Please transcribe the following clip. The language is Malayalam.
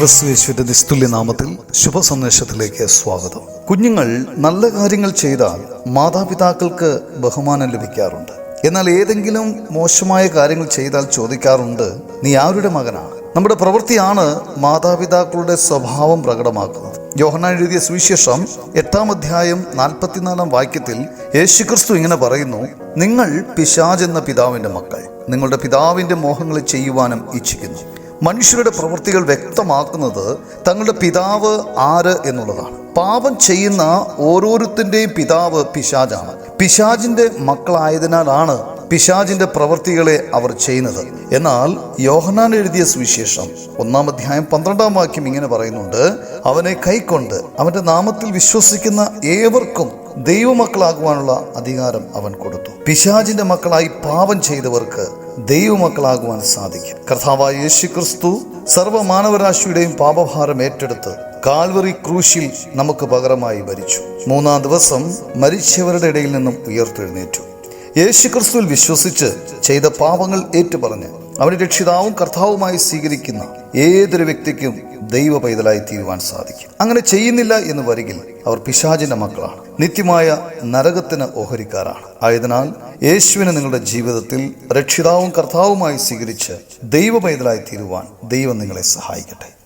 ക്രിസ്തുയേശുവിന്റെ നിസ്തുല്യ നാമത്തിൽ ശുഭ സന്ദേശത്തിലേക്ക് സ്വാഗതം. കുഞ്ഞുങ്ങൾ നല്ല കാര്യങ്ങൾ ചെയ്താൽ മാതാപിതാക്കൾക്ക് ബഹുമാനം ലഭിക്കാറുണ്ട്. എന്നാൽ ഏതെങ്കിലും മോശമായ കാര്യങ്ങൾ ചെയ്താൽ ചോദിക്കാറുണ്ട് നീ ആരുടെ മകനാണ് നമ്മുടെ പ്രവൃത്തിയാണ് മാതാപിതാക്കളുടെ സ്വഭാവം പ്രകടമാക്കുന്നത്. യോഹനാൻ എഴുതിയ സുവിശേഷം എട്ടാം അധ്യായം നാൽപ്പത്തിനാലാം വാക്യത്തിൽ യേശുക്രിസ്തു ഇങ്ങനെ പറയുന്നു നിങ്ങൾ പിശാജ് എന്ന പിതാവിന്റെ മക്കൾ. നിങ്ങളുടെ പിതാവിന്റെ മോഹങ്ങളെ ചെയ്യുവാനും ഇച്ഛിക്കുന്നു. മനുഷ്യരുടെ പ്രവൃത്തികൾ വ്യക്തമാക്കുന്നത് തങ്ങളുടെ പിതാവ് ആര് എന്നുള്ളതാണ്. പാപം ചെയ്യുന്ന ഓരോരുത്തന്റെയും പിതാവ് പിശാജാണ്. പിശാജിന്റെ മക്കളായതിനാലാണ് പിശാജിന്റെ പ്രവൃത്തികളെ അവർ ചെയ്യുന്നത്. എന്നാൽ യോഹനാൻ എഴുതിയ സുവിശേഷം ഒന്നാം അധ്യായം പന്ത്രണ്ടാം വാക്യം ഇങ്ങനെ പറയുന്നുണ്ട് അവനെ കൈക്കൊണ്ട് അവന്റെ നാമത്തിൽ വിശ്വസിക്കുന്ന ഏവർക്കും ദൈവമക്കളാകുവാനുള്ള അധികാരം അവൻ കൊടുത്തു. പിശാജിന്റെ മക്കളായി പാപം ചെയ്തവർക്ക് ദൈവമക്കളാകുവാൻ സാധിക്കും. കർത്താവായ യേശു ക്രിസ്തു സർവമാനവരാശിയുടെയും പാപഭാരം ഏറ്റെടുത്ത് കാൽവറി ക്രൂശിൽ നമുക്ക് പകരമായി ഭരിച്ചു മൂന്നാം ദിവസം മരിച്ചവരുടെ ഇടയിൽ നിന്നും ഉയർത്തെഴുന്നേറ്റു. യേശു ക്രിസ്തുവിൽ വിശ്വസിച്ച് ചെയ്ത പാപങ്ങൾ ഏറ്റുപറഞ്ഞ് അവനെ രക്ഷിതാവും കർത്താവുമായി സ്വീകരിക്കുന്ന ഏതൊരു വ്യക്തിക്കും ദൈവ പൈതലായി തീരുവാൻ സാധിക്കും. അങ്ങനെ ചെയ്യുന്നില്ല എന്ന് വരികിൽ അവർ പിശാചിന്റെ മക്കളാണ്. നിത്യമായ നരകത്തിന് ഓഹരിക്കാരാണ്. ആയതിനാൽ യേശുവിനെ നിങ്ങളുടെ ജീവിതത്തിൽ രക്ഷിതാവും കർത്താവുമായി സ്വീകരിച്ച് ദൈവ പൈതലായി തീരുവാൻ ദൈവം നിങ്ങളെ സഹായിക്കട്ടെ.